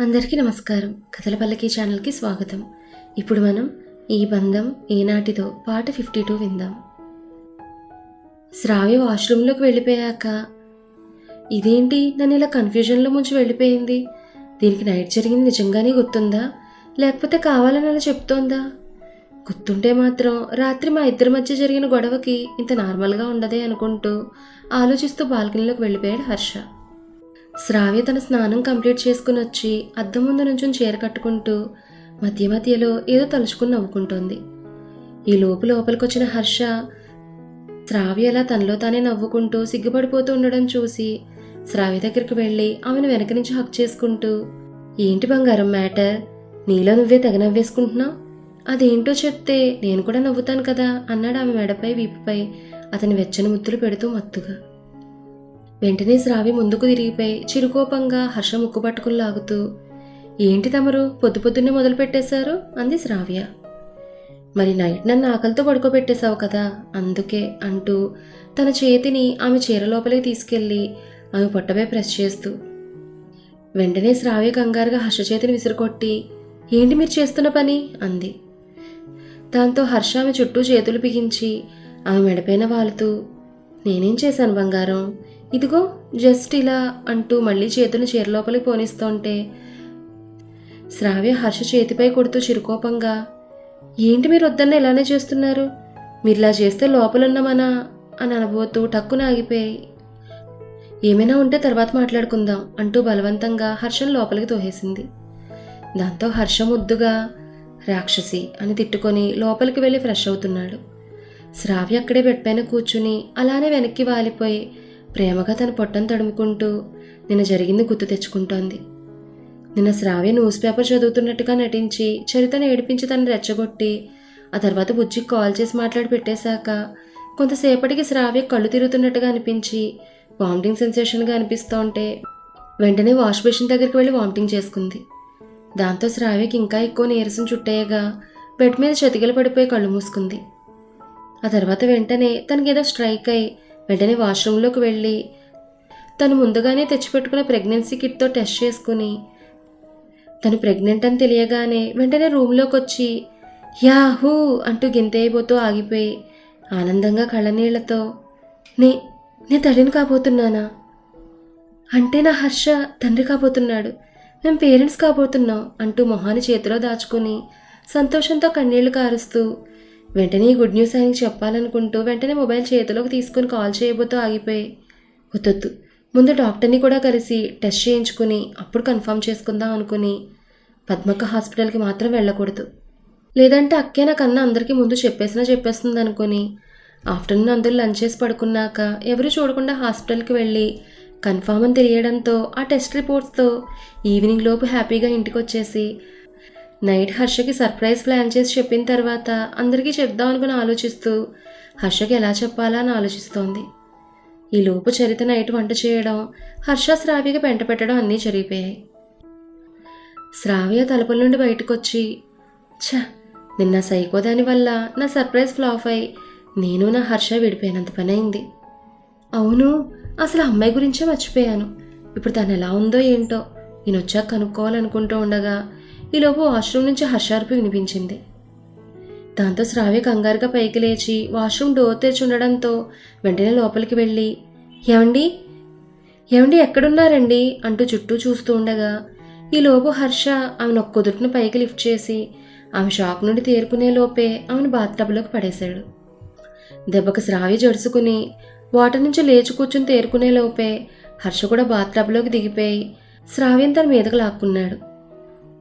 అందరికీ నమస్కారం. కథల పల్లకి ఛానల్కి స్వాగతం. ఇప్పుడు మనం ఈ బంధం ఈనాటితో పాట ఫిఫ్టీ టూ విందాం. శ్రావ్య వాష్రూమ్లోకి వెళ్ళిపోయాక. ఇదేంటి? నన్ను ఇలా కన్ఫ్యూజన్లో ముంచి వెళ్ళిపోయింది. దీనికి నైట్ జరిగింది నిజంగానే గుర్తుందా? లేకపోతే కావాలని అలా చెప్తోందా? గుర్తుంటే మాత్రం రాత్రి మా ఇద్దరి మధ్య జరిగిన గొడవకి ఇంత నార్మల్గా ఉండదే అనుకుంటూ ఆలోచిస్తూ బాల్కనీలోకి వెళ్ళిపోయాడు హర్ష. శ్రావ్య తన స్నానం కంప్లీట్ చేసుకుని వచ్చి అద్దం ముందు నుంచి చీర కట్టుకుంటూ మధ్య మధ్యలో ఏదో తలుచుకుని నవ్వుకుంటోంది. ఈ లోపు లోపలికొచ్చిన హర్ష శ్రావ్య అలా తనలో తానే నవ్వుకుంటూ సిగ్గుపడిపోతూ ఉండడం చూసి శ్రావ్య దగ్గరికి వెళ్ళి ఆమెను వెనక నుంచి హక్ చేసుకుంటూ ఏంటి బంగారం మ్యాటర్? నీలో నువ్వే తెగ నవ్వేసుకుంటున్నావు? అదేంటో చెప్తే నేను కూడా నవ్వుతాను కదా అన్నాడు ఆమె మెడపై వీపుపై అతని వెచ్చని ముద్దులు పెడుతూ మత్తుగా. వెంటనే శ్రావి ముందుకు తిరిగిపోయి చిరుకోపంగా హర్ష ముక్కు పట్టుకుని లాగుతూ ఏంటి తమరు? పొద్దు పొద్దున్నే మొదలుపెట్టేశారు అంది శ్రావ్య. మరి నైట్ నన్ను ఆకలితో పడుకోబెట్టేశావు కదా? అందుకే అంటూ తన చేతిని ఆమె చీర లోపలికి తీసుకెళ్ళి ఆమె పొట్టపై ప్రెస్ చేస్తూ వెంటనే శ్రావ్య కంగారుగా హర్ష చేతిని విసిరుకొట్టి ఏంటి మీరు చేస్తున్న పని? అంది. దాంతో హర్ష ఆమె చుట్టూ చేతులు బిగించి ఆమె మెడపైన వాలుతూ నేనేం చేశాను బంగారం? ఇదిగో జస్ట్ ఇలా అంటూ మళ్ళీ చేతులు చీరలోపలికి పోనిస్తుంటే శ్రావ్య హర్ష చేతిపై కొడుతూ చిరుకోపంగా ఏంటి మీరు వద్దన్న ఇలానే చేస్తున్నారు? మీరు ఇలా చేస్తే లోపలున్నామనా అని అనబోతూ టక్కున ఆగిపోయి ఏమైనా ఉంటే తర్వాత మాట్లాడుకుందాం అంటూ బలవంతంగా హర్షం లోపలికి తోహేసింది. దాంతో హర్ష ముద్దుగా రాక్షసి అని తిట్టుకొని లోపలికి వెళ్ళి ఫ్రెష్ అవుతున్నాడు. శ్రావ్య అక్కడే బెడ్ పైన కూర్చుని అలానే వెనక్కి వాలిపోయి ప్రేమగా తన పొట్టను తడుముకుంటూ నిన్న జరిగింది గుర్తు తెచ్చుకుంటోంది. నిన్న శ్రావ్య న్యూస్ పేపర్ చదువుతున్నట్టుగా నటించి చరితను ఏడిపించి తను రెచ్చగొట్టి ఆ తర్వాత బుజ్జికి కాల్ చేసి మాట్లాడి పెట్టేశాక కొంతసేపటికి శ్రావ్య కళ్ళు తిరుగుతున్నట్టుగా అనిపించి వామిటింగ్ సెన్సేషన్గా అనిపిస్తోంటే వెంటనే వాష్ బేసిన్ దగ్గరికి వెళ్ళి వామిటింగ్ చేసుకుంది. దాంతో శ్రావ్యకి ఇంకా ఎక్కువ నీరసం చుట్టేయగా బెడ్ మీద చతికిల పడిపోయి కళ్ళు మూసుకుంది. ఆ తర్వాత వెంటనే తనకేదో స్ట్రైక్ అయి వెంటనే వాష్రూమ్లోకి వెళ్ళి తను ముందుగానే తెచ్చిపెట్టుకున్న ప్రెగ్నెన్సీ కిట్తో టెస్ట్ చేసుకుని తను ప్రెగ్నెంట్ అని తెలియగానే వెంటనే రూమ్లోకి వచ్చి యాహూ! అంటూ గింతేయబోతూ ఆగిపోయి ఆనందంగా కళ్ళనీళ్ళతో నే నే తడిని కాబోతున్నానా? అంటే నా హర్ష తండ్రి కాబోతున్నాడు. మేము పేరెంట్స్ కాబోతున్నాం అంటూ మొహాన్ని చేతిలో దాచుకుని సంతోషంతో కన్నీళ్ళు కారుస్తూ వెంటనే ఈ గుడ్ న్యూస్ ఆయనకి చెప్పాలనుకుంటూ వెంటనే మొబైల్ చేతిలోకి తీసుకుని కాల్ చేయబోతూ ఆగిపోయి వద్దొద్దు. ముందు డాక్టర్ని కూడా కలిసి టెస్ట్ చేయించుకుని అప్పుడు కన్ఫర్మ్ చేసుకుందాం అనుకుని పద్మక్క హాస్పిటల్కి మాత్రం వెళ్ళకూడదు. లేదంటే అక్కే నాకన్నా అందరికీ ముందు చెప్పేసినా చెప్పేస్తుంది అనుకుని ఆఫ్టర్నూన్ అందరూ లంచ్ చేసి పడుకున్నాక ఎవరు చూడకుండా హాస్పిటల్కి వెళ్ళి కన్ఫామ్ అని తెలియడంతో ఆ టెస్ట్ రిపోర్ట్స్తో ఈవినింగ్ లోపు హ్యాపీగా ఇంటికి వచ్చేసి నైట్ హర్షకి సర్ప్రైజ్ ప్లాన్ చేసి చెప్పిన తర్వాత అందరికీ చెప్దాం అనుకుని ఆలోచిస్తూ హర్షకి ఎలా చెప్పాలా అని ఆలోచిస్తోంది. ఈ లోపు చరిత నైట్ వంట చేయడం హర్ష శ్రావ్యకి పెంట పెట్టడం అన్నీ జరిగిపోయాయి. శ్రావ్య తలుపుల నుండి బయటకొచ్చి ఛ నిన్న సైకో దాని వల్ల నా సర్ప్రైజ్ ఫ్లాప్ అయి నేను నా హర్ష విడిపోయినంత పని అయింది. అవును అసలు అమ్మాయి గురించే మర్చిపోయాను. ఇప్పుడు తను ఎలా ఉందో ఏంటో నేను వచ్చాక కనుక్కోవాలనుకుంటూ ఉండగా ఈలోపు వాష్రూమ్ నుంచి హర్షార్పు వినిపించింది. దాంతో శ్రావ్య కంగారుగా పైకి లేచి వాష్రూమ్ డోర్ తెరిచి ఉండడంతో వెంటనే లోపలికి వెళ్ళి ఏమండి? ఏమండి ఎక్కడున్నారండి? అంటూ చుట్టూ చూస్తూ ఉండగా ఈలోపు హర్ష ఆమెను ఒక్క కుదురును పైకి లిఫ్ట్ చేసి ఆమె షాక్ నుండి తేరుకునే లోపే ఆమెను బాత్టబ్లోకి పడేశాడు. దెబ్బకు శ్రావ్య జడుసుకుని వాటర్ నుంచి లేచి కూర్చుని తేరుకునే లోపే హర్ష కూడా బాత్టబ్లోకి దిగిపోయి శ్రావ్యం తన మీదకు లాక్కున్నాడు.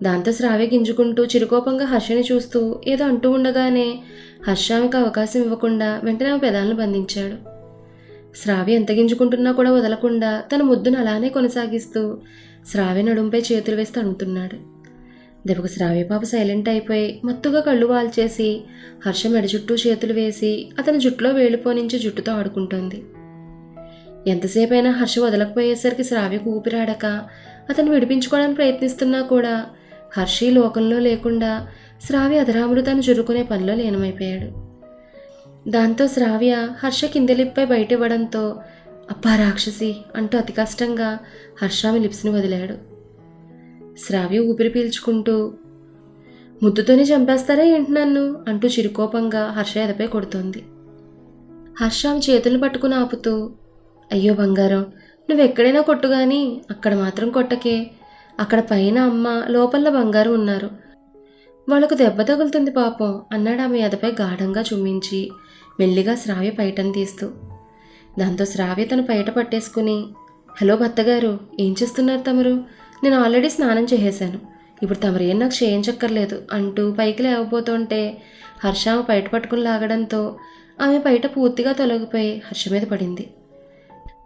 దాంతో శ్రావ్య గింజుకుంటూ చిరుకోపంగా హర్షని చూస్తూ ఏదో అంటూ ఉండగానే హర్ష ఆమెకు అవకాశం ఇవ్వకుండా వెంటనే ఆమె పెదాలను బంధించాడు. శ్రావ్య ఎంత గింజుకుంటున్నా కూడా వదలకుండా తన ముద్దును అలానే కొనసాగిస్తూ శ్రావ్య నడుంపై చేతులు వేసి తణుకుతున్నాడు దెబ్బకు శ్రావ్య పాప సైలెంట్ అయిపోయి మత్తుగా కళ్ళు వాల్చేసి హర్ష మెడ చుట్టూ చేతులు వేసి అతని జుట్టులో వేలిపోనించి జుట్టుతో ఆడుకుంటోంది. ఎంతసేపైనా హర్ష వదలకపోయేసరికి శ్రావ్యకు ఊపిరాడక అతను విడిపించుకోవడానికి ప్రయత్నిస్తున్నా కూడా హర్షి లోకంలో లేకుండా శ్రావ్య అధరామృతాన్ని తను జురుకునే పనిలో లీనమైపోయాడు. దాంతో శ్రావ్య హర్ష కిందెలిప్పై బయట ఇవ్వడంతో అప్పా రాక్షసి అంటూ అతి కష్టంగా హర్ష లిప్స్ని వదిలాడు. శ్రావ్య ఊపిరి పీల్చుకుంటూ ముద్దుతోనే చంపేస్తారా ఏంటి నన్ను? అంటూ చిరుకోపంగా హర్ష ఎదపై కొడుతోంది. హర్ష ఆమె చేతులను పట్టుకుని ఆపుతూ అయ్యో బంగారం నువ్వెక్కడైనా కొట్టు గాని అక్కడ మాత్రం కొట్టకే. అక్కడ పైన అమ్మ లోపల బంగారు ఉన్నారు. వాళ్ళకు దెబ్బ తగులుతుంది పాపం అన్నాడు ఆమె ఎదపై గాఢంగా చుమ్మించి మెల్లిగా శ్రావ్య పైటను తీస్తూ. దాంతో శ్రావ్య తను పైట పట్టేసుకుని హలో భర్తగారు ఏం చేస్తున్నారు తమరు? నేను ఆల్రెడీ స్నానం చేసేశాను. ఇప్పుడు తమరేం నాకు చేయించక్కర్లేదు అంటూ పైకి లేవబోతుంటే హర్ష ఆమె పైట పట్టుకుని లాగడంతో ఆమె పైట పూర్తిగా తొలగిపోయి హర్ష మీద పడింది.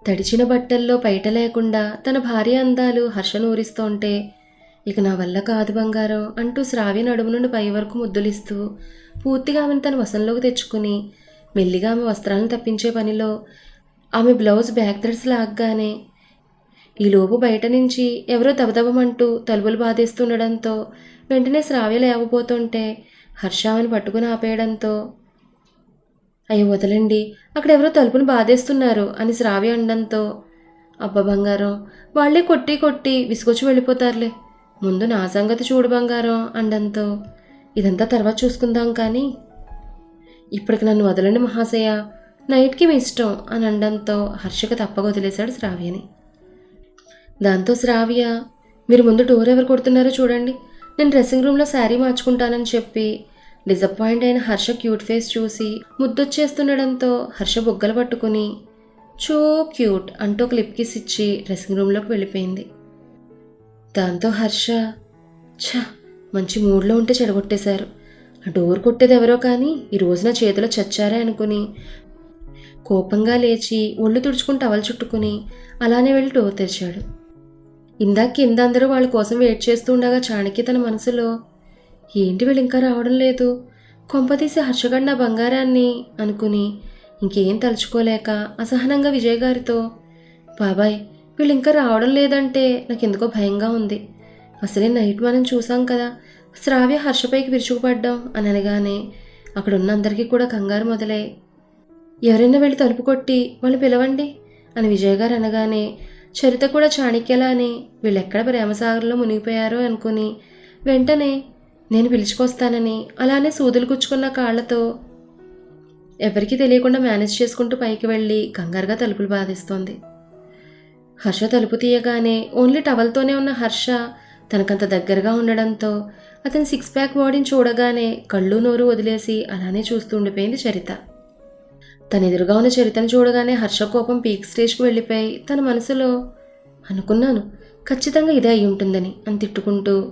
తడిచిన బట్టల్లో పైట లేకుండా తన భార్య అందాలు హర్షనూరిస్తోంటే ఇక నా వల్ల కాదు బంగారం అంటూ శ్రావ్య నడుము నుండి పై వరకు ముద్దులిస్తూ పూర్తిగా ఆమెను తన వశంలోకి తెచ్చుకుని మెల్లిగా ఆమె వస్త్రాలను తప్పించే పనిలో ఆమె బ్లౌజ్ బ్యాక్ థ్రెడ్స్ లాగ్గానే ఈలోపు బయట నుంచి ఎవరో దబదబమంటూ తలుపులు బాధేస్తుండడంతో వెంటనే శ్రావ్య లేవబోతుంటే హర్ష ఆమెను పట్టుకుని ఆపేయడంతో అయ్యో వదలండి. అక్కడ ఎవరో తలుపును బాధేస్తున్నారు అని శ్రావ్య అనడంతో అబ్బ బంగారం వాళ్ళే కొట్టి కొట్టి విసుగొచ్చి వెళ్ళిపోతారులే. ముందు నా సంగతి చూడు బంగారం అండంతో ఇదంతా తర్వాత చూసుకుందాం కానీ. ఇప్పటికి నన్ను వదలండి మహాశయ. నైట్కి మీ ఇష్టం అని అనడంతో హర్షక తప్పక వదిలేశాడు శ్రావ్యని. దాంతో శ్రావ్య మీరు ముందు డోర్ ఎవరు కొడుతున్నారో చూడండి. నేను డ్రెస్సింగ్ రూమ్లో శారీ మార్చుకుంటానని చెప్పి డిసప్పాయింట్ అయిన హర్ష క్యూట్ ఫేస్ చూసి ముద్దొచ్చేస్తుండడంతో హర్ష బుగ్గలు పట్టుకుని చో క్యూట్ అంటూ ఒక లిప్ కిస్ ఇచ్చి డ్రెస్సింగ్ రూమ్లోకి వెళ్ళిపోయింది. దాంతో హర్ష ఛ మంచి మూడ్లో ఉంటే చెడగొట్టేశారు. ఆ డోర్ కొట్టేది ఎవరో కానీ ఈ రోజున నా చేతిలో చచ్చారే అనుకుని కోపంగా లేచి ఒళ్ళు తుడుచుకుని టవల్ చుట్టుకుని అలానే వెళ్ళి డోర్ తెరిచాడు. ఇందాక కింద అందరూ వాళ్ళ కోసం వెయిట్ చేస్తూ ఉండగా చాణక్య తన మనసులో ఏంటి వీళ్ళు ఇంకా రావడం లేదు? కొంపతీసి హర్షగడ్ నా బంగారాన్ని అనుకుని ఇంకేం తలుచుకోలేక అసహనంగా విజయ్ గారితో బాబాయ్ వీళ్ళు ఇంకా రావడం లేదంటే నాకు ఎందుకో భయంగా ఉంది. అసలే నైట్ మనం చూసాం కదా శ్రావ్య హర్షపైకి విరుచుకుపడ్డాం అని అనగానే అక్కడ ఉన్న అందరికీ కూడా కంగారు మొదలై ఎవరైనా వెళ్ళి తలుపు కొట్టి వాళ్ళు పిలవండి అని విజయ్ గారు అనగానే చరిత కూడా చాణక్యలానే వీళ్ళెక్కడ ప్రేమసాగర్లో మునిగిపోయారో అనుకుని వెంటనే నేను పిలుచుకొస్తానని అలానే సూదులు గుచ్చుకున్న కాళ్ళతో ఎవరికీ తెలియకుండా మేనేజ్ చేసుకుంటూ పైకి వెళ్ళి కంగారుగా తలుపులు బాధిస్తోంది. హర్ష తలుపు తీయగానే ఓన్లీ టవల్తోనే ఉన్న హర్ష తనకంత దగ్గరగా ఉండడంతో అతని సిక్స్ ప్యాక్ బాడీని చూడగానే కళ్ళు నోరు వదిలేసి అలానే చూస్తూ ఉండిపోయింది చరిత. తన ఎదురుగా ఉన్న చరితను చూడగానే హర్ష కోపం పీక్ స్టేజ్కి వెళ్ళిపోయి తన మనసులో అనుకున్నాను ఖచ్చితంగా ఇదే అయి ఉంటుందని అని తిట్టుకుంటూ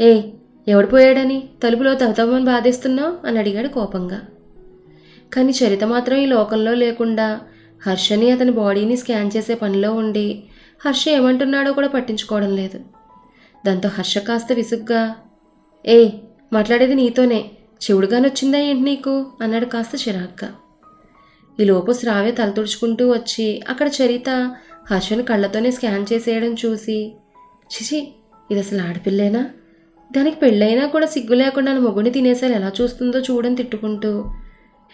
ఏ ఎవడు పోయాడని తలుపులో తవతమని బాధేస్తున్నావు? అని అడిగాడు కోపంగా. కానీ చరిత మాత్రం ఈ లోకంలో లేకుండా హర్షని అతని బాడీని స్కాన్ చేసే పనిలో ఉండి హర్ష ఏమంటున్నాడో కూడా పట్టించుకోవడం లేదు. దాంతో హర్ష కాస్త విసుగ్గా ఏ మాట్లాడేది నీతోనే. చెవుడుగానొచ్చిందా ఏంటి నీకు? అన్నాడు కాస్త చిరాగ్గా. ఈలోపు శ్రావ్య తల తుడుచుకుంటూ వచ్చి అక్కడ చరిత హర్షని కళ్ళతోనే స్కాన్ చేసేయడం చూసి చిచి ఇది అసలు ఆడపిల్లేనా? దానికి పెళ్ళైనా కూడా సిగ్గు లేకుండా నా మొగుడిని తినేసారి ఎలా చూస్తుందో చూడని తిట్టుకుంటూ.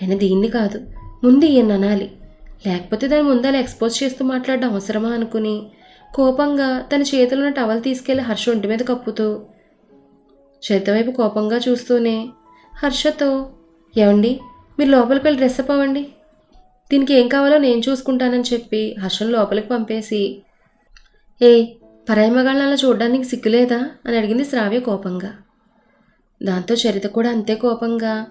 అయినా దీన్ని కాదు ముందు ఈయన అనాలి. లేకపోతే దాని ముందు ఎక్స్పోజ్ చేస్తూ మాట్లాడడం అవసరమా అనుకుని కోపంగా తన చేతిలో ఉన్న టవల్ తీసుకెళ్ళి హర్ష ఒంటి మీద కప్పుతూ చేత వైపు కోపంగా చూస్తూనే హర్షతో ఏమండి మీరు లోపలికి వెళ్ళి డ్రెస్ అప్ అవ్వండి. దీనికి ఏం కావాలో నేను చూసుకుంటానని చెప్పి హర్షను లోపలికి పంపేసి ఏ పరాయమగాళ్ళని అలా చూడడానికి సిగ్గులేదా? అని అడిగింది శ్రావ్య కోపంగా. దాంతో చరిత కూడా అంతే కోపంగా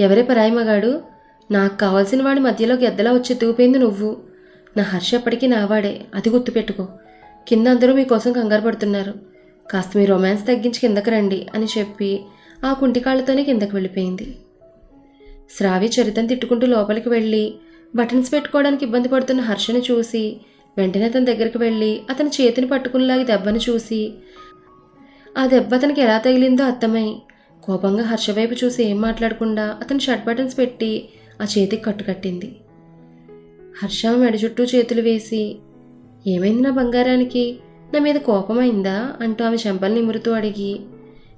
ఎవరే పరాయమగాడు? నాకు కావాల్సిన వాడి మధ్యలోకి ఎద్దలా వచ్చి ఎత్తుకుపోయింది నువ్వు. నా హర్ష ఎప్పటికీ నావాడే అది గుర్తుపెట్టుకో. కింద అందరూ మీకోసం కంగారు పడుతున్నారు. కాస్త మీ రొమాన్స్ తగ్గించి కిందకి రండి అని చెప్పి ఆ కుంటికాళ్ళతోనే కిందకి వెళ్ళిపోయింది. శ్రావ్య చరితను తిట్టుకుంటూ లోపలికి వెళ్ళి బటన్స్ పెట్టుకోవడానికి ఇబ్బంది పడుతున్న హర్షను చూసి వెంటనే అతని దగ్గరికి వెళ్ళి అతని చేతిని పట్టుకునిలాగి దెబ్బను చూసి ఆ దెబ్బ అతనికి ఎలా తగిలిందో అర్థమై కోపంగా హర్ష వైపు చూసి ఏం మాట్లాడకుండా అతని షర్ట్ బటన్స్ పెట్టి ఆ చేతికి కట్టుకట్టింది హర్ష మెడ చుట్టూ చేతులు వేసి ఏమైంది నా బంగారానికి? నా మీద కోపమైందా అంటూ ఆమె చెంపలు నిమురుతూ అడిగి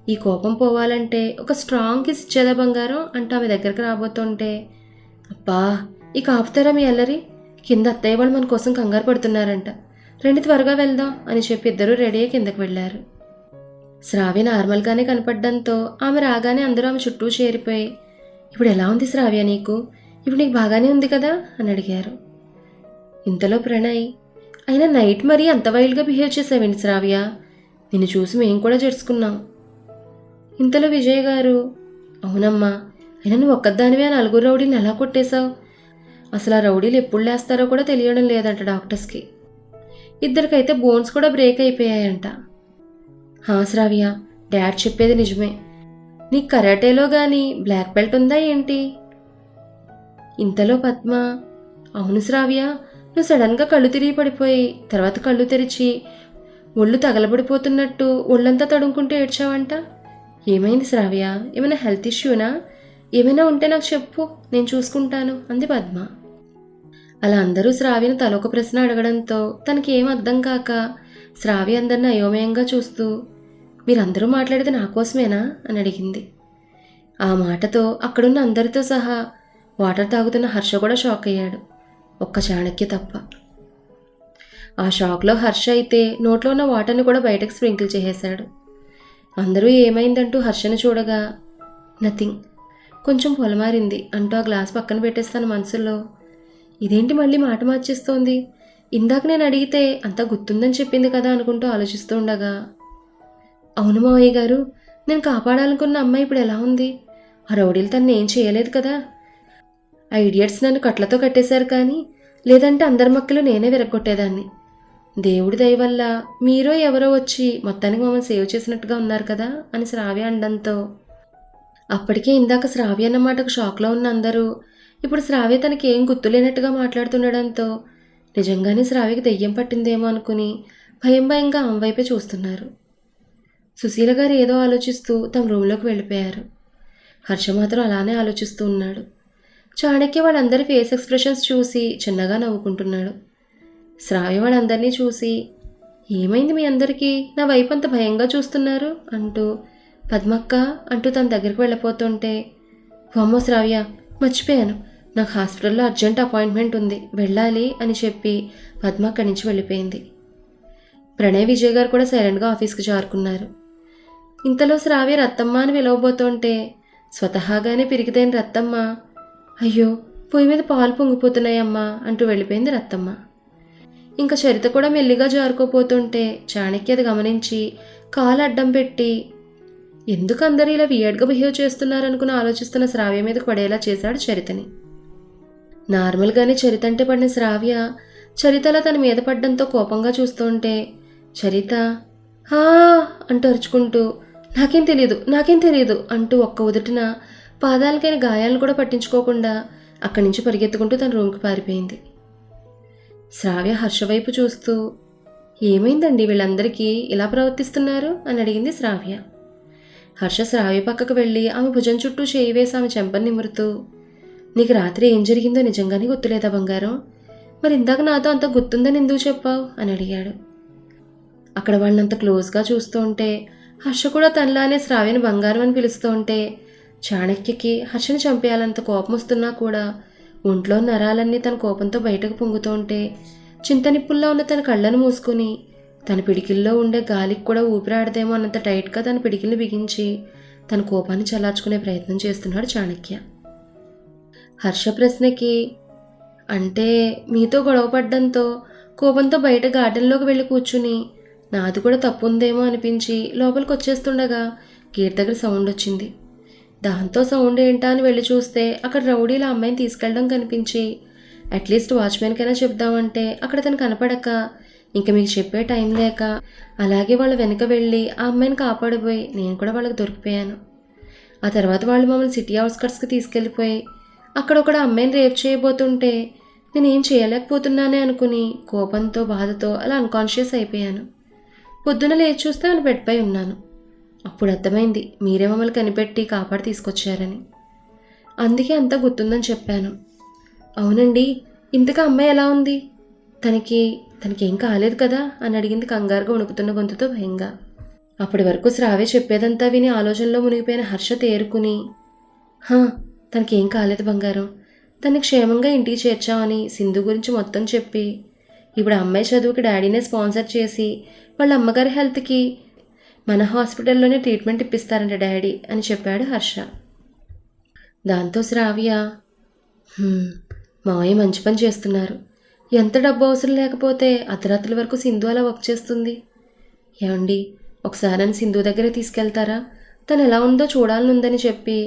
ఈ కోపం పోవాలంటే ఒక స్ట్రాంగ్ కిస్ ఇచ్చేదా బంగారం? అంటూ ఆమె దగ్గరకు రాబోతుంటే అబ్బా ఇక ఆపుతారా మీ అల్లరి? కింద అత్తయ్య వాళ్ళు మన కోసం కంగారు పడుతున్నారంట. రెండు త్వరగా వెళ్దాం అని చెప్పి ఇద్దరూ రెడీ అయ్యి కిందకు వెళ్ళారు. శ్రావ్య నార్మల్గానే కనపడడంతో ఆమె రాగానే అందరూ ఆమె చుట్టూ చేరిపోయి ఇప్పుడు ఎలా ఉంది శ్రావ్య నీకు? ఇప్పుడు నీకు బాగానే ఉంది కదా? అని అడిగారు. ఇంతలో ప్రణయ్ అయినా నైట్ మరీ అంత వైల్డ్గా బిహేవ్ చేసావేంటి శ్రావ్య? నిన్ను చూసి మేము కూడా జరుచుకున్నాం ఇంతలో విజయ్ గారు అవునమ్మా అయినా నువ్వు ఒక్కదానివే నలుగురు రౌడీని ఎలా కొట్టేశావు? అసలు ఆ రౌడీలు ఎప్పుడు లేస్తారో కూడా తెలియడం లేదంట డాక్టర్స్కి. ఇద్దరికైతే బోన్స్ కూడా బ్రేక్ అయిపోయాయంట. హా శ్రావ్య డాడ్ చెప్పేది నిజమే. నీ కరాటేలో కానీ బ్లాక్ బెల్ట్ ఉందా ఏంటి? ఇంతలో పద్మ అవును శ్రావ్య నువ్వు సడన్గా కళ్ళు తిరిగి పడిపోయి తర్వాత కళ్ళు తెరిచి ఒళ్ళు తగలబడిపోతున్నట్టు ఒళ్ళంతా తడుముకుంటూ ఏడ్చావంట. ఏమైంది శ్రావ్య? ఏమైనా హెల్త్ ఇష్యూనా? ఏమైనా ఉంటే నాకు చెప్పు నేను చూసుకుంటాను అంది పద్మ. అలా అందరూ శ్రావ్యను తలొక ప్రశ్న అడగడంతో తనకి ఏం అర్థం కాక శ్రావ్య అందరిని అయోమయంగా చూస్తూ మీరందరూ మాట్లాడేది నా కోసమేనా? అని అడిగింది. ఆ మాటతో అక్కడున్న అందరితో సహా వాటర్ తాగుతున్న హర్ష కూడా షాక్ అయ్యాడు. ఒక్క చాణక్య తప్ప. ఆ షాక్లో హర్ష అయితే నోట్లో ఉన్న వాటర్ని కూడా బయటకు స్ప్రింకిల్ చేసేశాడు. అందరూ ఏమైందంటూ హర్షను చూడగా నథింగ్. కొంచెం పొలమారింది అంటూ ఆ గ్లాస్ పక్కన పెట్టేస్తాను మనసులో ఇదేంటి మళ్ళీ మాట మార్చేస్తోంది? ఇందాక నేను అడిగితే అంతా గుర్తుందని చెప్పింది కదా అనుకుంటూ ఆలోచిస్తూ ఉండగా అవును మావయ్య గారు నేను కాపాడాలనుకున్న అమ్మాయి ఇప్పుడు ఎలా ఉంది? ఆ రౌడీలు తను ఏం చేయలేదు కదా? ఆ ఇడియట్స్ నన్ను కట్లతో కట్టేశారు కానీ లేదంటే అందరి మక్కలు నేనే విరగొట్టేదాన్ని దేవుడి దయ వల్ల మీరో ఎవరో వచ్చి మొత్తానికి మమ్మల్ని సేవ్ చేసినట్టుగా ఉన్నారు కదా అని శ్రావ్య అనడంతో అప్పటికే ఇందాక శ్రావ్య అన్న మాటకు షాక్లో ఉన్న అందరూ ఇప్పుడు శ్రావ్య తనకి ఏం గుర్తులేనట్టుగా మాట్లాడుతుండడంతో నిజంగానే శ్రావ్యకి దెయ్యం పట్టిందేమో అనుకుని భయం భయంగా ఆమె వైపే చూస్తున్నారు. సుశీల గారు ఏదో ఆలోచిస్తూ తమ రూమ్లోకి వెళ్ళిపోయారు. హర్ష మాత్రం అలానే ఆలోచిస్తూ ఉన్నాడు. చాణక్య వాళ్ళందరి ఫేస్ ఎక్స్ప్రెషన్స్ చూసి చిన్నగా నవ్వుకుంటున్నాడు. శ్రావ్య వాళ్ళందరినీ చూసి ఏమైంది మీ అందరికీ? నా వైపు అంత భయంగా చూస్తున్నారు? అంటూ పద్మక్క అంటూ తన దగ్గరికి వెళ్ళిపోతుంటే వామ్మో శ్రావ్య మర్చిపోయాను. నాకు హాస్పిటల్లో అర్జెంట్ అపాయింట్మెంట్ ఉంది వెళ్ళాలి అని చెప్పి పద్మ అక్కడి నుంచి వెళ్ళిపోయింది. ప్రణయ్ విజయ్ గారు కూడా సైలెంట్గా ఆఫీస్కి జారుకున్నారు. ఇంతలో శ్రావ్య రత్తమ్మ అని పిలవబోతుంటే స్వతహాగానే పిరిగిదైన రత్తమ్మ అయ్యో పొయ్యి మీద పాలు పొంగిపోతున్నాయమ్మా అంటూ వెళ్ళిపోయింది రత్తమ్మ. ఇంకా చరిత కూడా మెల్లిగా జారుకోపోతుంటే చాణక్య అది గమనించి కాలు అడ్డం పెట్టి ఎందుకు అందరూ ఇలా వియర్డ్గా బిహేవ్ చేస్తున్నారనుకుని ఆలోచిస్తున్న శ్రావ్య మీదకు పడేలా చేశాడు చరితని నార్మల్గానే చరిత అంటే పడిన శ్రావ్య చరితలా తన మీద పడ్డంతో కోపంగా చూస్తుంటే చరిత హా అంటూ అరుచుకుంటూ నాకేం తెలియదు నాకేం తెలియదు అంటూ ఒక్క ఉదుటిన పాదాలకైన గాయాలను కూడా పట్టించుకోకుండా అక్కడి నుంచి పరిగెత్తుకుంటూ తన రూమ్కి పారిపోయింది. శ్రావ్య హర్ష వైపు చూస్తూ ఏమైందండి వీళ్ళందరికీ ఇలా ప్రవర్తిస్తున్నారు? అని అడిగింది శ్రావ్య. హర్ష శ్రావ్య పక్కకు వెళ్ళి ఆమె భుజం చుట్టూ చేయి వేసి ఆమె చెంపని నిమురుతూ నీకు రాత్రి ఏం జరిగిందో నిజంగానే గుర్తులేదా బంగారం? మరి ఇందాక నాతో అంత గుర్తుందని ఎందుకు చెప్పావు? అని అడిగాడు. అక్కడ వాళ్ళంత క్లోజ్గా చూస్తూ ఉంటే హర్ష కూడా తనలానే శ్రావ్యని బంగారం అని పిలుస్తూ ఉంటే చాణక్యకి హర్షని చంపేయాలంత కోపం వస్తున్నా కూడా ఒంట్లో నరాలన్నీ తన కోపంతో బయటకు పొంగుతూ ఉంటే చింతనిప్పుల్లో ఉన్న తన కళ్ళను మూసుకుని తన పిడికిల్లో ఉండే గాలికి కూడా ఊపిరాడదేమో అన్నంత టైట్గా తన పిడికిల్ని బిగించి తన కోపాన్ని చల్లార్చుకునే ప్రయత్నం చేస్తున్నాడు చాణక్య. హర్ష ప్రశ్నకి అంటే మీతో గొడవపడ్డంతో కోపంతో బయట గార్డెన్లోకి వెళ్ళి కూర్చుని నాది కూడా తప్పు ఉందేమో అనిపించి లోపలికి వచ్చేస్తుండగా గేట్ దగ్గర సౌండ్ వచ్చింది. దాంతో సౌండ్ ఏంటా అని వెళ్ళి చూస్తే అక్కడ రౌడీల అమ్మాయిని తీసుకెళ్ళడం కనిపించి అట్లీస్ట్ వాచ్మెన్కైనా చెప్దామంటే అక్కడ తను కనపడక ఇంకా మీకు చెప్పే టైం లేక అలాగే వాళ్ళ వెనక వెళ్ళి ఆ అమ్మాయిని కాపాడిపోయి నేను కూడా వాళ్ళకి దొరికిపోయాను. ఆ తర్వాత వాళ్ళు మమ్మల్ని సిటీ అవుట్స్కట్స్కి తీసుకెళ్ళిపోయి అక్కడ ఒక అమ్మాయిని రేప్ చేయబోతుంటే నేనేం చేయలేకపోతున్నానే అనుకుని కోపంతో బాధతో అలా అన్కాన్షియస్ అయిపోయాను. పొద్దున లేచి చూస్తే ఆయన బెడ్పై ఉన్నాను. అప్పుడు అర్థమైంది మీరే మమ్మల్ని కనిపెట్టి కాపాడి తీసుకొచ్చారని. అందుకే అంతా గుర్తుందని చెప్పాను. అవునండి ఇంతగా అమ్మాయి ఎలా ఉంది? తనకి తనకేం కాలేదు కదా అని అడిగింది కంగారుగా వణుకుతున్న గొంతుతో భయంగా. అప్పటి వరకు శ్రావే చెప్పేదంతా విని ఆలోచనలో మునిగిపోయిన హర్ష తేరుకుని హా తనకేం కాలేదు బంగారం. తనని క్షేమంగా ఇంటికి చేర్చామని సింధు గురించి మొత్తం చెప్పి ఇప్పుడు అమ్మాయి చదువుకి డాడీనే స్పాన్సర్ చేసి వాళ్ళ అమ్మగారి హెల్త్కి మన హాస్పిటల్లోనే ట్రీట్మెంట్ ఇప్పిస్తారంట డాడీ అని చెప్పాడు హర్ష. దాంతో శ్రావ్య మావయ్య మంచి పని చేస్తున్నారు. ఎంత డబ్బు అవసరం లేకపోతే అర్ధరాత్రుల వరకు సింధు అలా వర్క్ చేస్తుంది. ఏమండి ఒకసారి నన్ను సింధు దగ్గర తీసుకెళ్తారా? తను ఎలా ఉందో చూడాలనుందని చెప్పి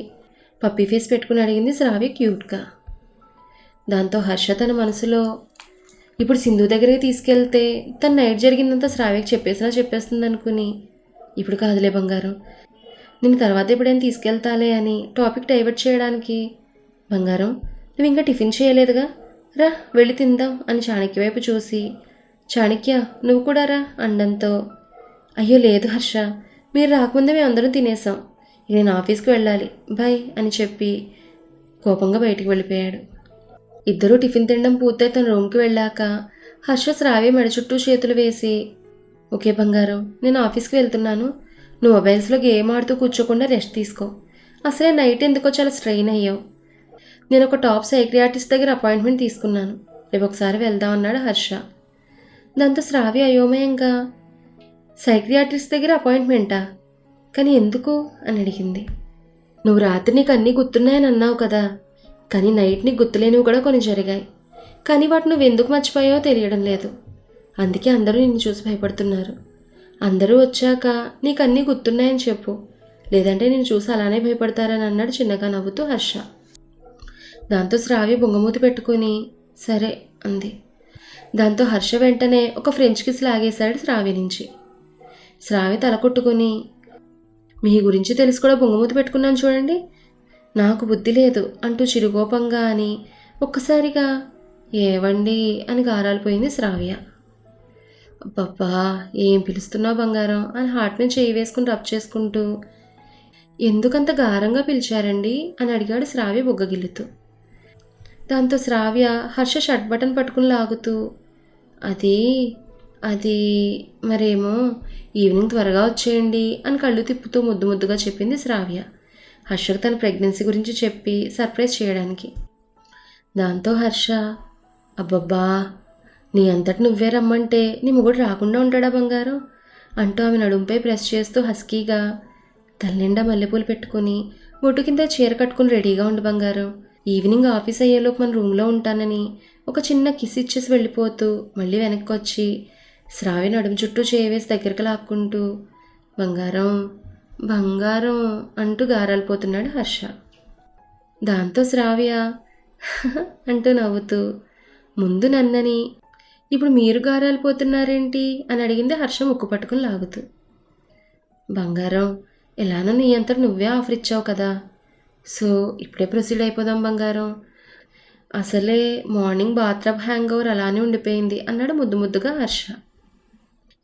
పప్పీ ఫేస్ పెట్టుకుని అడిగింది శ్రావ్య క్యూట్గా. దాంతో హర్ష తన మనసులో ఇప్పుడు సింధు దగ్గరికి తీసుకెళ్తే తన నైట్ జరిగిందంతా శ్రావ్యకి చెప్పేసినా చెప్పేస్తుంది అనుకుని ఇప్పుడు కాదులే బంగారం. నేను తర్వాత ఎప్పుడైనా తీసుకెళ్తాలే అని టాపిక్ డైవర్ట్ చేయడానికి. బంగారం నువ్వు ఇంకా టిఫిన్ చేయలేదుగా? రా వెళ్ళి తిందాం అని చాణక్య వైపు చూసి చాణక్య నువ్వు కూడా రా అండంతో అయ్యో లేదు హర్ష మీరు రాకముందే మేము అందరం తినేసాం. నేను ఆఫీస్కి వెళ్ళాలి. బాయ్ అని చెప్పి కోపంగా బయటికి వెళ్ళిపోయాడు. ఇద్దరూ టిఫిన్ తినడం పూర్తయి తన రూమ్కి వెళ్ళాక హర్ష శ్రావ్య మెడ చుట్టూ చేతులు వేసి ఓకే బంగారం నేను ఆఫీస్కి వెళ్తున్నాను. నువ్వు మొబైల్స్లో గేమ్ ఆడుతూ కూర్చోకుండా రెస్ట్ తీసుకో. అసలే నైట్ ఎందుకో చాలా స్ట్రెయిన్ అయ్యావు. నేను ఒక టాప్ సైక్రియాటిస్ట్ దగ్గర అపాయింట్మెంట్ తీసుకున్నాను. రేపు ఒకసారి వెళ్దాం అన్నాడు హర్ష. దాంతో శ్రావ్య అయోమయంగా ఆర్టిస్ట్ దగ్గర అపాయింట్మెంటా? కానీ ఎందుకు? అని అడిగింది. నువ్వు రాత్రి నీకు అన్నీ గుర్తున్నాయని అన్నావు కదా. కానీ నైట్ నీకు గుర్తులేనివి కూడా కొన్ని జరిగాయి. కానీ వాటి నువ్వు ఎందుకు మర్చిపోయావో తెలియడం లేదు. అందుకే అందరూ నిన్ను చూసి భయపడుతున్నారు. అందరూ వచ్చాక నీకు అన్నీ గుర్తున్నాయని చెప్పు. లేదంటే నేను చూసి అలానే భయపడతారని అన్నాడు చిన్నగా నవ్వుతూ హర్ష. దాంతో శ్రావ్య బొంగమూతి పెట్టుకుని సరే అంది. దాంతో హర్ష వెంటనే ఒక ఫ్రెంచ్ కిస్ లాగేశాడు శ్రావ్య నుంచి. శ్రావ్య తల కొట్టుకుని మీ గురించి తెలిసి కూడా బొంగుమూతి పెట్టుకున్నాను చూడండి. నాకు బుద్ధి లేదు అంటూ చిరుకోపంగా అని ఒక్కసారిగా ఏవండి అని గారాలిపోయింది శ్రావ్య. అబ్బబ్బా ఏం పిలుస్తున్నావు బంగారం అని హార్ట్ మీద చేయి వేసుకుని రబ్ చేసుకుంటూ ఎందుకంత గారంగా పిలిచారండి అని అడిగాడు శ్రావ్య బుగ్గగిల్లుతూ. దాంతో శ్రావ్య హర్ష షట్ బటన్ పట్టుకుని లాగుతూ అది అది మరేమో ఈవినింగ్ త్వరగా వచ్చేయండి అని కళ్ళు తిప్పుతూ ముద్దు ముద్దుగా చెప్పింది శ్రావ్య. హర్షకు తన ప్రెగ్నెన్సీ గురించి చెప్పి సర్ప్రైజ్ చేయడానికి. దాంతో హర్ష అబ్బబ్బా నీ అంతటి నువ్వే రమ్మంటే నీ మొగుడు రాకుండా ఉంటాడా బంగారం? అంటూ ఆమె నడుంపై ప్రెస్ చేస్తూ హస్కీగా తల్లిండా మల్లెపూలు పెట్టుకుని బొట్టు కింద చీర కట్టుకుని రెడీగా ఉండు బంగారం. ఈవినింగ్ ఆఫీస్ అయ్యేలోపు మన రూమ్లో ఉంటానని ఒక చిన్న కిస్ ఇచ్చేసి వెళ్ళిపోతూ మళ్ళీ వెనక్కి వచ్చి శ్రావ్య నడుము చుట్టూ చేవేసి దగ్గరికి లాక్కుంటూ బంగారం బంగారం అంటూ గారాలిపోతున్నాడు హర్ష. దాంతో శ్రావ్య అంటూ నవ్వుతూ ముందు నన్నని ఇప్పుడు మీరు గారాలిపోతున్నారేంటి? అని అడిగింది హర్ష ముక్కు పట్టుకుని లాగుతూ. బంగారం ఎలానో నీ అంతట నువ్వే ఆఫర్ ఇచ్చావు కదా. సో ఇప్పుడే ప్రొసీడ్ అయిపోదాం బంగారం. అసలే మార్నింగ్ బాత్రబ్ హ్యాంగ్ ఓవర్ అలానే ఉండిపోయింది అన్నాడు ముద్దు ముద్దుగా హర్ష.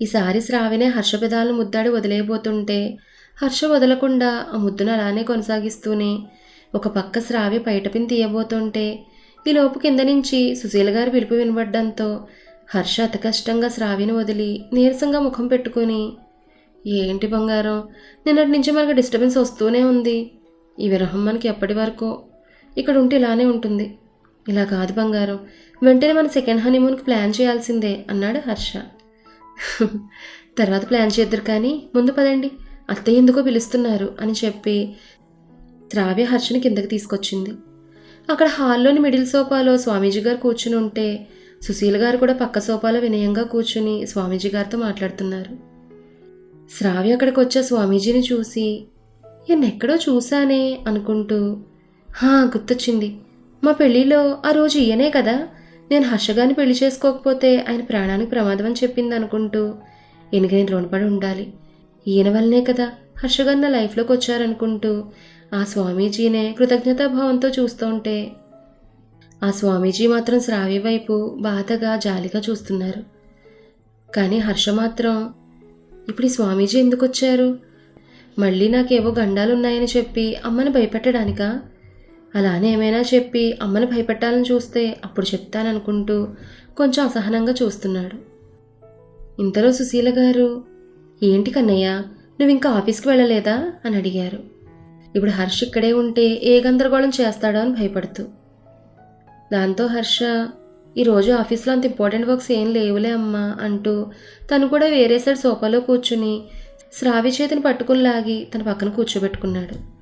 ఈసారి శ్రావణే హర్షపెదాలను ముద్దాడి వదిలేయబోతుంటే హర్ష వదలకుండా ఆ ముద్దును అలానే కొనసాగిస్తూనే ఒక పక్క శ్రావి పైటపిని తీయబోతుంటే ఈ లోపు కింద నుంచి సుశీల గారి పిలుపు వినబడ్డంతో హర్ష అతి కష్టంగా శ్రావిని వదిలి నీరసంగా ముఖం పెట్టుకుని ఏంటి బంగారం నిన్నటి నుంచి మనకు డిస్టర్బెన్స్ వస్తూనే ఉంది. ఈ విరహం మనకి ఎప్పటి వరకు? ఇక్కడ ఉంటే ఇలానే ఉంటుంది. ఇలా కాదు బంగారం వెంటనే మన సెకండ్ హనీమూన్కి ప్లాన్ చేయాల్సిందే అన్నాడు హర్ష. తర్వాత ప్లాన్ చేద్దరు కానీ ముందు పదండి అత్తయ్య ఎందుకో పిలుస్తున్నారు అని చెప్పి శ్రావ్య హర్షని కిందకి తీసుకొచ్చింది. అక్కడ హాల్లోని మిడిల్ సోఫాలో స్వామీజీ గారు కూర్చుని ఉంటే సుశీల గారు కూడా పక్క సోఫాలో వినయంగా కూర్చుని స్వామీజీ గారితో మాట్లాడుతున్నారు. శ్రావ్య అక్కడికి వచ్చే స్వామీజీని చూసి ఎన్నెక్కడో చూశానే అనుకుంటూ హా గుర్తొచ్చింది. మా పెళ్ళిలో ఆ రోజు ఈయనే కదా నేను హర్షగాని పెళ్ళి చేసుకోకపోతే ఆయన ప్రాణానికి ప్రమాదం అని చెప్పింది అనుకుంటూ ఈయనకి నేను రుణపడి ఉండాలి. ఈయన వల్లనే కదా హర్షగారు నా లైఫ్లోకి వచ్చారనుకుంటూ ఆ స్వామీజీనే కృతజ్ఞతాభావంతో చూస్తుంటే ఆ స్వామీజీ మాత్రం శ్రావ్య వైపు బాధగా జాలిగా చూస్తున్నారు. కానీ హర్ష మాత్రం ఇప్పుడు ఈ స్వామీజీ ఎందుకు వచ్చారు? మళ్ళీ నాకేవో గండాలు ఉన్నాయని చెప్పి అమ్మని భయపెట్టడానికా? అలానే ఏమైనా చెప్పి అమ్మని భయపెట్టాలని చూస్తే అప్పుడు చెప్తాననుకుంటూ కొంచెం అసహనంగా చూస్తున్నాడు. ఇంతలో సుశీల గారు ఏంటి కన్నయ్య నువ్వు ఇంకా ఆఫీస్కి వెళ్ళలేదా? అని అడిగారు. ఇప్పుడు హర్ష్ ఇక్కడే ఉంటే ఏ గందరగోళం చేస్తాడో అని భయపడుతూ. దాంతో హర్ష ఈరోజు ఆఫీస్లో అంత ఇంపార్టెంట్ వర్క్స్ ఏం లేవులే అమ్మా అంటూ తను కూడా వేరే సైడ్ సోఫాలో కూర్చుని శ్రావి చేతిని పట్టుకుని లాగి తన పక్కన కూర్చోబెట్టుకున్నాడు.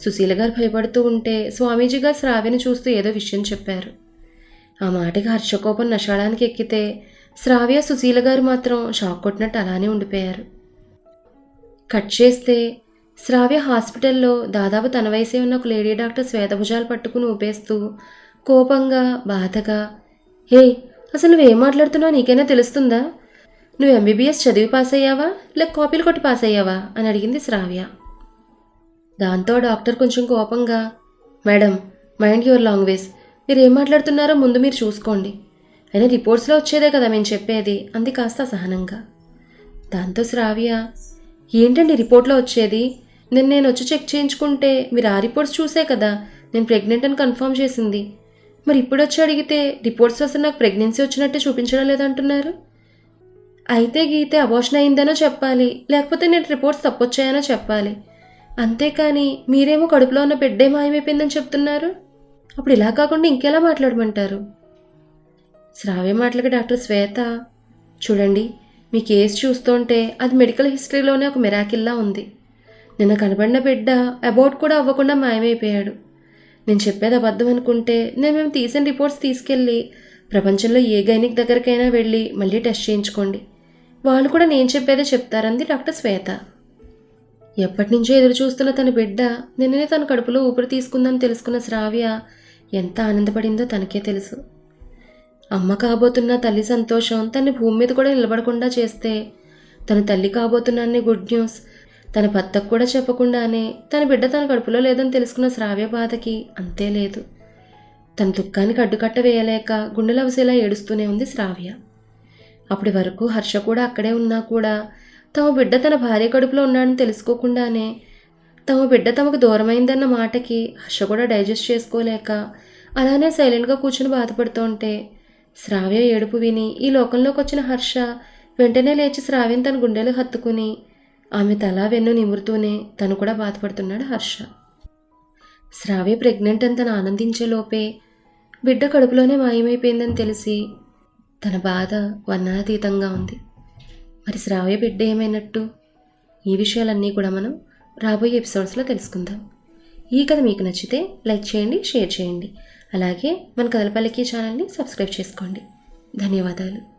సుశీల గారు భయపడుతూ ఉంటే స్వామీజీ గారు శ్రావ్యని చూస్తూ ఏదో విషయం చెప్పారు. ఆ మాటకి హర్షకోపం నషాడానికి ఎక్కితే శ్రావ్య సుశీల గారు మాత్రం షాక్ కొట్టినట్టు అలానే ఉండిపోయారు. కట్ చేస్తే శ్రావ్య హాస్పిటల్లో దాదాపు తన వయసే ఉన్న ఒక లేడీ డాక్టర్ శ్వేతభుజాలు పట్టుకుని ఊపేస్తూ కోపంగా బాధగా హే అసలు నువ్వేం మాట్లాడుతున్నావు నీకైనా తెలుస్తుందా? నువ్వు ఎంబీబీఎస్ చదివి పాస్ అయ్యావా లేక కాపీలు కొట్టి పాస్ అయ్యావా అని అడిగింది శ్రావ్య. దాంతో డాక్టర్ కొంచెం కోపంగా మేడం మైండ్ యువర్ లాంగ్వేజ్ మీరు ఏం మాట్లాడుతున్నారో ముందు మీరు చూసుకోండి. అయినా రిపోర్ట్స్లో వచ్చేదే కదా మేము చెప్పేది అంది కాస్త అసహనంగా. దాంతో శ్రావ్య ఏంటండి రిపోర్ట్లో వచ్చేది? నేను నేను వచ్చి చెక్ చేయించుకుంటే మీరు ఆ రిపోర్ట్స్ చూసే కదా నేను ప్రెగ్నెంట్ అని కన్ఫర్మ్ చేసింది. మరి ఇప్పుడు వచ్చి అడిగితే రిపోర్ట్స్ వస్తే నాకు ప్రెగ్నెన్సీ వచ్చినట్టే చూపించడం లేదంటున్నారు. అయితే గీతే అబోషన్ అయిందనో చెప్పాలి లేకపోతే నేను రిపోర్ట్స్ తప్పొచ్చాయనో చెప్పాలి. అంతేకాని మీరేమో కడుపులో ఉన్న బిడ్డే మాయమైపోయిందని చెప్తున్నారు. అప్పుడు ఇలా కాకుండా ఇంకెలా మాట్లాడమంటారు? శ్రావ్య మాటలకి డాక్టర్ శ్వేత చూడండి మీ కేసు చూస్తుంటే అది మెడికల్ హిస్టరీలోనే ఒక మిరాకిల్లా ఉంది. నిన్న కనబడిన బిడ్డ అబౌట్ కూడా అవ్వకుండా మాయమైపోయాడు. నేను చెప్పేది అబద్ధం అనుకుంటే నేను మేము తీసిన రిపోర్ట్స్ తీసుకెళ్ళి ప్రపంచంలో ఏ గైనిక్ దగ్గరికైనా వెళ్ళి మళ్ళీ టెస్ట్ చేయించుకోండి. వాళ్ళు కూడా నేను చెప్పేదే చెప్తారంది డాక్టర్ శ్వేత. ఎప్పటినుంచో ఎదురుచూస్తున్న ఎదురు చూస్తున్న తన బిడ్డ నిన్ననే తన కడుపులో ఊపిరి తీసుకుందని తెలుసుకున్న శ్రావ్య ఎంత ఆనందపడిందో తనకే తెలుసు. అమ్మ కాబోతున్న తల్లి సంతోషం తన్ని భూమి మీద కూడా నిలబడకుండా చేస్తే తన తల్లి కాబోతున్నాన్ని గుడ్ న్యూస్ తన భర్తకు కూడా చెప్పకుండానే తన బిడ్డ తన కడుపులో లేదని తెలుసుకున్న శ్రావ్య బాధకి అంతే లేదు. తన దుఃఖానికి అడ్డుకట్ట వేయలేక గుండెలవసేలా ఏడుస్తూనే ఉంది శ్రావ్య. అప్పటి వరకు హర్ష కూడా అక్కడే ఉన్నా కూడా తమ బిడ్డ తన భార్య కడుపులో ఉన్నాడని తెలుసుకోకుండానే తమ బిడ్డ తమకు దూరమైందన్న మాటకి హర్ష కూడా డైజెస్ట్ చేసుకోలేక అలానే సైలెంట్గా కూర్చుని బాధపడుతుంటే శ్రావ్య ఏడుపు విని ఈ లోకంలోకి వచ్చిన హర్ష వెంటనే లేచి శ్రావ్యం తన గుండెలు హత్తుకుని ఆమె తల వెన్ను నిమురుతూనే తను కూడా బాధపడుతున్నాడు హర్ష. శ్రావ్య ప్రెగ్నెంట్ అని తను ఆనందించే లోపే బిడ్డ కడుపులోనే మాయమైపోయిందని తెలిసి తన బాధ వర్ణనాతీతంగా ఉంది. మరి శ్రావ్య బిడ్డ ఏమైనట్టు? ఈ విషయాలన్నీ కూడా మనం రాబోయే ఎపిసోడ్స్లో తెలుసుకుందాం. ఈ కథ మీకు నచ్చితే లైక్ చేయండి షేర్ చేయండి. అలాగే మన కథలపల్లికి ఛానల్ని సబ్స్క్రైబ్ చేసుకోండి. ధన్యవాదాలు.